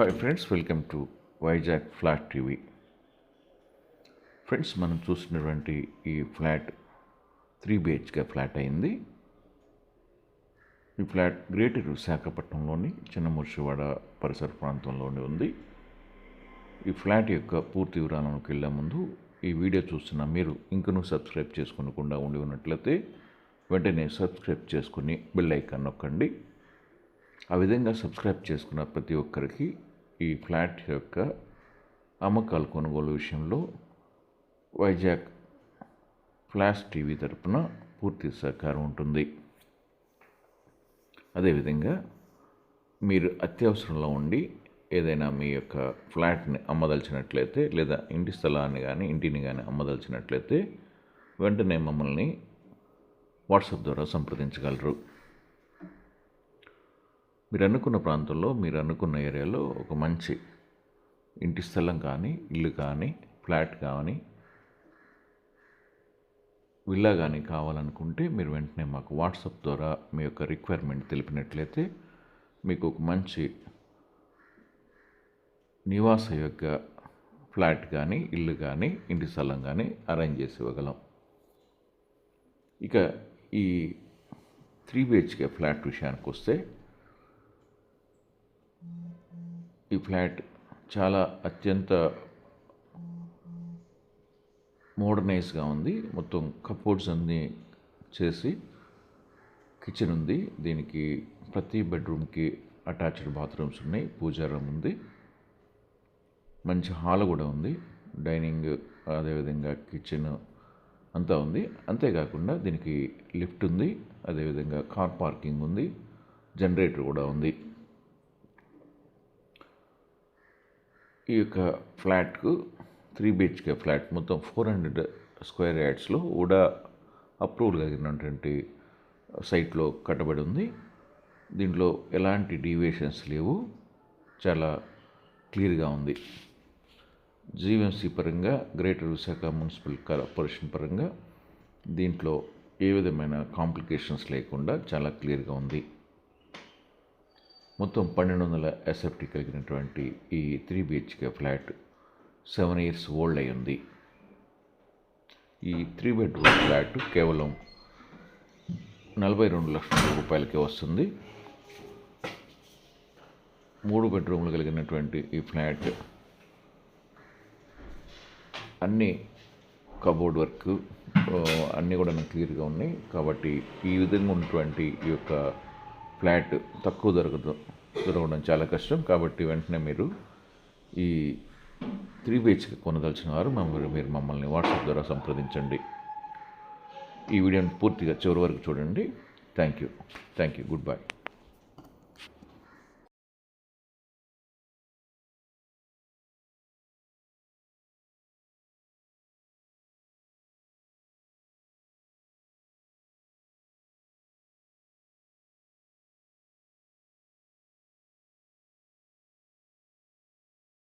Hi friends welcome to Vizag flat TV friends మనం చూసినటువంటి ఈ ఫ్లాట్ త్రీ బిహెచ్కే ఫ్లాట్ అయింది. ఈ ఫ్లాట్ గ్రేటర్ విశాఖపట్నంలోని చిన్నముర్షివాడ పరిసర ప్రాంతంలోనే ఉంది. ఈ ఫ్లాట్ యొక్క పూర్తి వివరాలకు వెళ్ళే ముందు ఈ వీడియో చూస్తున్న మీరు ఇంకనూ సబ్స్క్రైబ్ చేసుకోకుండా ఉండి ఉన్నట్లయితే వెంటనే సబ్స్క్రైబ్ చేసుకుని బెల్ ఐకాన్ నొక్కండి. ఆ విధంగా సబ్స్క్రైబ్ చేసుకున్న ప్రతి ఒక్కరికి ఈ ఫ్లాట్ యొక్క అమ్మకాలు కొనుగోలు విషయంలో వైజాగ్ ఫ్లాష్ టీవీ తరపున పూర్తి సహకారం ఉంటుంది. అదేవిధంగా మీరు అత్యవసరంలో ఉండి ఏదైనా మీ యొక్క ఫ్లాట్ని అమ్మదలిచినట్లయితే లేదా ఇంటి స్థలాన్ని కానీ ఇంటిని కానీ అమ్మదలిచినట్లయితే వెంటనే మమ్మల్ని వాట్సాప్ ద్వారా సంప్రదించగలరు. మీరు అనుకున్న ప్రాంతంలో మీరు అనుకున్న ఏరియాలో ఒక మంచి ఇంటి స్థలం కానీ ఇల్లు కానీ ఫ్లాట్ కానీ విల్లా కానీ కావాలనుకుంటే మీరు వెంటనే మాకు వాట్సాప్ ద్వారా మీ యొక్క రిక్వైర్మెంట్ తెలిపినట్లయితే మీకు ఒక మంచి నివాస యొక్క ఫ్లాట్ కానీ ఇల్లు కానీ ఇంటి స్థలం కానీ అరేంజ్ చేసి ఇవ్వగలం. ఇక ఈ త్రీ బిహెచ్కే ఫ్లాట్ విషయానికి వస్తే ఈ ఫ్లాట్ చాలా అత్యంత మోడర్నైజ్గా ఉంది. మొత్తం కప్బోర్డ్స్ అన్నీ చేసి కిచెన్ ఉంది. దీనికి ప్రతి బెడ్రూమ్కి అటాచ్డ్ బాత్రూమ్స్ ఉన్నాయి. పూజా రూమ్ ఉంది. మంచి హాల్ కూడా ఉంది. డైనింగ్ అదేవిధంగా కిచెన్ అంతా ఉంది. అంతేకాకుండా దీనికి లిఫ్ట్ ఉంది. అదేవిధంగా కార్ పార్కింగ్ ఉంది. జనరేటర్ కూడా ఉంది. ఈ యొక్క ఫ్లాట్కు త్రీ బిహెచ్కే ఫ్లాట్ మొత్తం ఫోర్ హండ్రెడ్ స్క్వేర్ యార్డ్స్లో కూడా అప్రూవల్ కలిగినటువంటి సైట్లో కట్టబడి ఉంది. దీంట్లో ఎలాంటి డీవియేషన్స్ లేవు. చాలా క్లియర్గా ఉంది. జీవీఎంసీ పరంగా గ్రేటర్ విశాఖ మున్సిపల్ కార్పొరేషన్ పరంగా దీంట్లో ఏ విధమైన కాంప్లికేషన్స్ లేకుండా చాలా క్లియర్గా ఉంది. మొత్తం పన్నెండు వందల ఎస్ఎఫ్టీ కలిగినటువంటి ఈ three BHK flat seven years old అయి ఉంది. ఈ త్రీ బెడ్రూమ్ ఫ్లాట్ కేవలం నలభై రెండు లక్షల రూపాయలకే వస్తుంది. మూడు బెడ్రూమ్లు కలిగినటువంటి ఈ ఫ్లాట్ అన్ని కబోర్డ్ వర్క్ అన్నీ కూడా క్లియర్గా ఉన్నాయి. కాబట్టి ఈ విధంగా ఉన్నటువంటి ఈ యొక్క ఫ్లాట్ తక్కువ దొరకదు దొరకడం చాలా కష్టం. కాబట్టి వెంటనే మీరు ఈ త్రీ బిహెచ్కి కొనదలిచిన వారు మమ్మల్ని మీరు మమ్మల్ని వాట్సాప్ ద్వారా సంప్రదించండి. ఈ వీడియోని పూర్తిగా చివరి వరకు చూడండి. Thank you. Thank you. Goodbye.